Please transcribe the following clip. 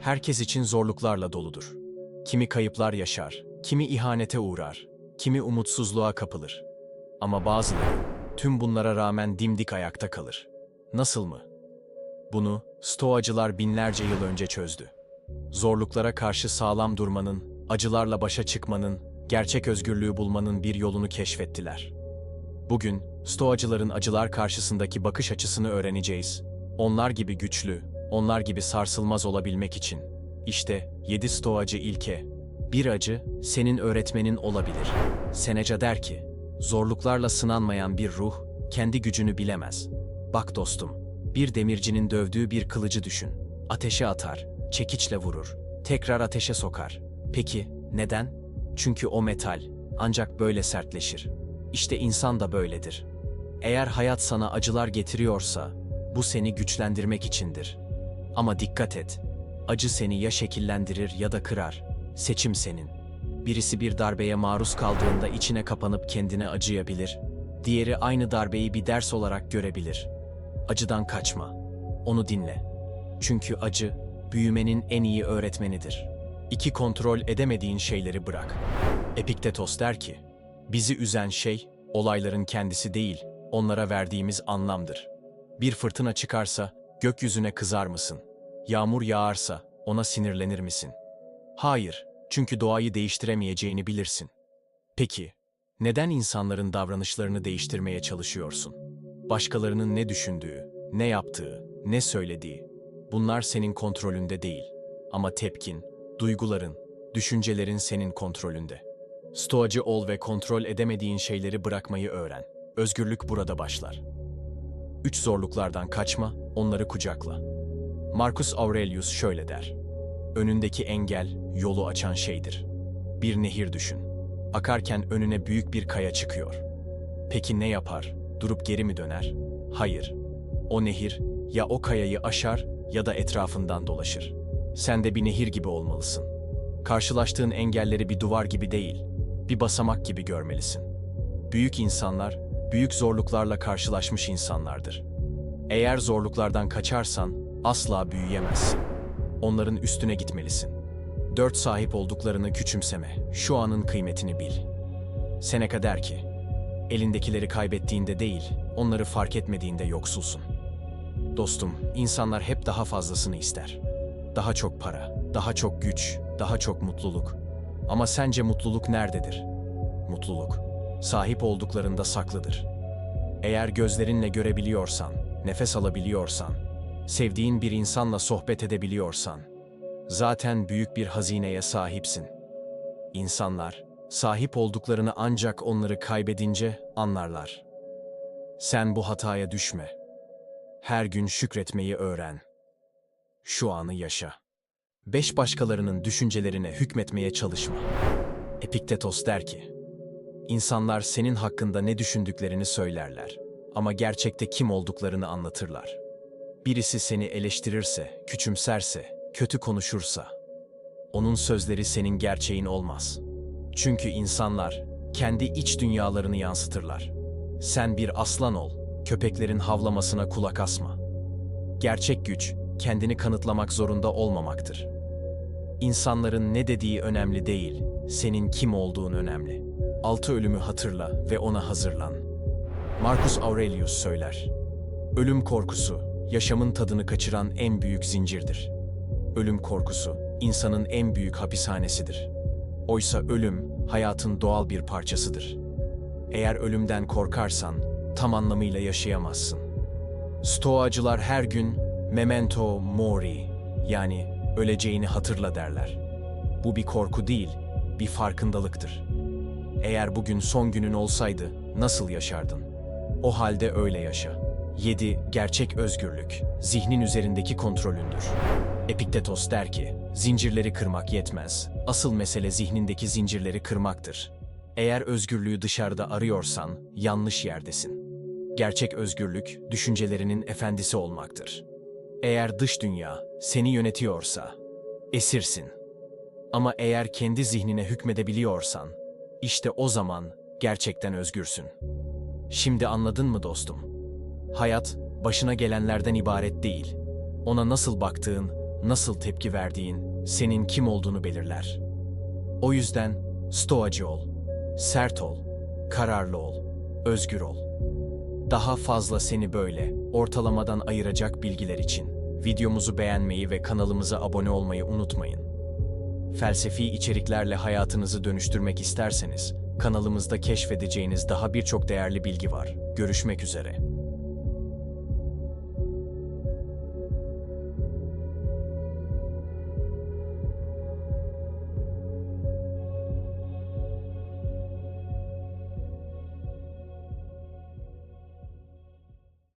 herkes için zorluklarla doludur. Kimi kayıplar yaşar, kimi ihanete uğrar, kimi umutsuzluğa kapılır. Ama bazıları tüm bunlara rağmen dimdik ayakta kalır. Nasıl mı? Bunu Stoacılar binlerce yıl önce çözdü. Zorluklara karşı sağlam durmanın, acılarla başa çıkmanın, gerçek özgürlüğü bulmanın bir yolunu keşfettiler. Bugün Stoacıların acılar karşısındaki bakış açısını öğreneceğiz. Onlar gibi güçlü, onlar gibi sarsılmaz olabilmek için. İşte 7 Stoacı ilke. Bir acı senin öğretmenin olabilir. Seneca der ki, zorluklarla sınanmayan bir ruh kendi gücünü bilemez. Bak dostum, bir demircinin dövdüğü bir kılıcı düşün. Ateşe atar, çekiçle vurur, tekrar ateşe sokar. Peki neden? Çünkü o metal ancak böyle sertleşir. İşte insan da böyledir. Eğer hayat sana acılar getiriyorsa, bu seni güçlendirmek içindir. Ama dikkat et, acı seni ya şekillendirir ya da kırar. Seçim senin. Birisi bir darbeye maruz kaldığında içine kapanıp kendine acıyabilir. Diğeri aynı darbeyi bir ders olarak görebilir. Acıdan kaçma. Onu dinle. Çünkü acı, büyümenin en iyi öğretmenidir. İki kontrol edemediğin şeyleri bırak. Epiktetos der ki, bizi üzen şey, olayların kendisi değil, onlara verdiğimiz anlamdır. Bir fırtına çıkarsa, gökyüzüne kızar mısın? Yağmur yağarsa, ona sinirlenir misin? Hayır, çünkü doğayı değiştiremeyeceğini bilirsin. Peki, neden insanların davranışlarını değiştirmeye çalışıyorsun? Başkalarının ne düşündüğü, ne yaptığı, ne söylediği, bunlar senin kontrolünde değil. Ama tepkin, duyguların, düşüncelerin senin kontrolünde. Stoacı ol ve kontrol edemediğin şeyleri bırakmayı öğren. Özgürlük burada başlar. Üç zorluklardan kaçma, onları kucakla. Marcus Aurelius şöyle der. Önündeki engel, yolu açan şeydir. Bir nehir düşün. Akarken önüne büyük bir kaya çıkıyor. Peki ne yapar? Durup geri mi döner? Hayır. O nehir ya o kayayı aşar ya da etrafından dolaşır. Sen de bir nehir gibi olmalısın. Karşılaştığın engelleri bir duvar gibi değil, bir basamak gibi görmelisin. Büyük insanlar, büyük zorluklarla karşılaşmış insanlardır. Eğer zorluklardan kaçarsan asla büyüyemezsin. Onların üstüne gitmelisin. Dört sahip olduklarını küçümseme, şu anın kıymetini bil. Seneca der ki, elindekileri kaybettiğinde değil, onları fark etmediğinde yoksulsun. Dostum, insanlar hep daha fazlasını ister. Daha çok para, daha çok güç, daha çok mutluluk. Ama sence mutluluk nerededir? Mutluluk, sahip olduklarında saklıdır. Eğer gözlerinle görebiliyorsan, nefes alabiliyorsan, sevdiğin bir insanla sohbet edebiliyorsan, zaten büyük bir hazineye sahipsin. İnsanlar, sahip olduklarını ancak onları kaybedince anlarlar. Sen bu hataya düşme. Her gün şükretmeyi öğren. Şu anı yaşa. Beş başkalarının düşüncelerine hükmetmeye çalışma. Epiktetos der ki, İnsanlar senin hakkında ne düşündüklerini söylerler ama gerçekte kim olduklarını anlatırlar. Birisi seni eleştirirse, küçümserse, kötü konuşursa, onun sözleri senin gerçeğin olmaz. Çünkü insanlar kendi iç dünyalarını yansıtırlar. Sen bir aslan ol, köpeklerin havlamasına kulak asma. Gerçek güç, kendini kanıtlamak zorunda olmamaktır. İnsanların ne dediği önemli değil, senin kim olduğun önemli. Altı ölümü hatırla ve ona hazırlan. Marcus Aurelius söyler. Ölüm korkusu, yaşamın tadını kaçıran en büyük zincirdir. Ölüm korkusu, insanın en büyük hapishanesidir. Oysa ölüm, hayatın doğal bir parçasıdır. Eğer ölümden korkarsan, tam anlamıyla yaşayamazsın. Stoacılar her gün memento mori yani öleceğini hatırla derler. Bu bir korku değil, bir farkındalıktır. Eğer bugün son günün olsaydı nasıl yaşardın? O halde öyle yaşa. 7. Gerçek özgürlük, zihnin üzerindeki kontrolündür. Epiktetos der ki, zincirleri kırmak yetmez. Asıl mesele zihnindeki zincirleri kırmaktır. Eğer özgürlüğü dışarıda arıyorsan, yanlış yerdesin. Gerçek özgürlük, düşüncelerinin efendisi olmaktır. Eğer dış dünya seni yönetiyorsa, esirsin. Ama eğer kendi zihnine hükmedebiliyorsan, işte o zaman gerçekten özgürsün. Şimdi anladın mı dostum? Hayat başına gelenlerden ibaret değil. Ona nasıl baktığın, nasıl tepki verdiğin senin kim olduğunu belirler. O yüzden stoacı ol, sert ol, kararlı ol, özgür ol. Daha fazla seni böyle ortalamadan ayıracak bilgiler için videomuzu beğenmeyi ve kanalımıza abone olmayı unutmayın. Felsefi içeriklerle hayatınızı dönüştürmek isterseniz kanalımızda keşfedeceğiniz daha birçok değerli bilgi var. Görüşmek üzere.